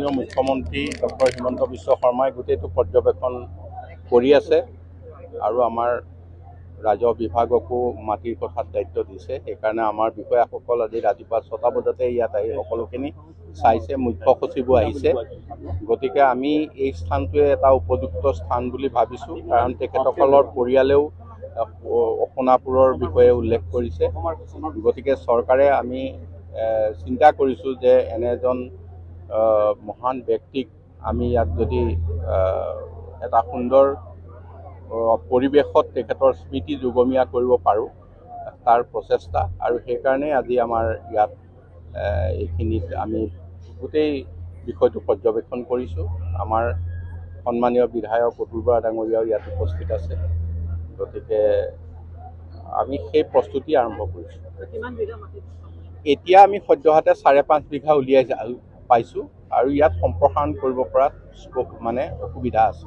মাননীয় মুখ্যমন্ত্ৰী ডক্টৰ হিমন্ত বিশ্ব শৰ্মাই গোটেইটো পৰ্যবেক্ষণ কৰি আছে আৰু আমাৰ ৰাজহ বিভাগকো মাটিৰ কথাত দায়িত্ব দিছে। সেইকাৰণে আমাৰ বিষয়াসকল আজি ৰাতিপুৱা ছটা বজাতে ইয়াত আহি সকলোখিনি চাইছে মুখ্য সচিবো আহিছে। গতিকে আমি এই স্থানটোৱে এটা উপযুক্ত স্থান বুলি ভাবিছোঁ কাৰণ তেখেতসকলৰ পৰিয়ালেও সোণাপুৰৰ বিষয়ে উল্লেখ কৰিছে। গতিকে চৰকাৰে আমি চিন্তা কৰিছোঁ যে এনে এজন মহান ব্যক্তিক আমি ইয়াত যদি এটা সুন্দৰ পৰিৱেশত তেখেতৰ স্মৃতি যুগমীয়া কৰিব পাৰোঁ তাৰ প্ৰচেষ্টা। আৰু সেইকাৰণেই আজি আমাৰ ইয়াত এইখিনিত আমি গোটেই বিষয়টো পৰ্যবেক্ষণ কৰিছোঁ। আমাৰ সন্মানীয় বিধায়ক অতুল বৰা ডাঙৰীয়াও ইয়াত উপস্থিত আছে। গতিকে আমি সেই প্ৰস্তুতি আৰম্ভ কৰিছোঁ। এতিয়া আমি সদ্যহতে চাৰে পাঁচ বিঘা উলিয়াই পাইছোঁ আৰু ইয়াত সম্প্ৰসাৰণ কৰিব পৰা মানে অসুবিধা আছে।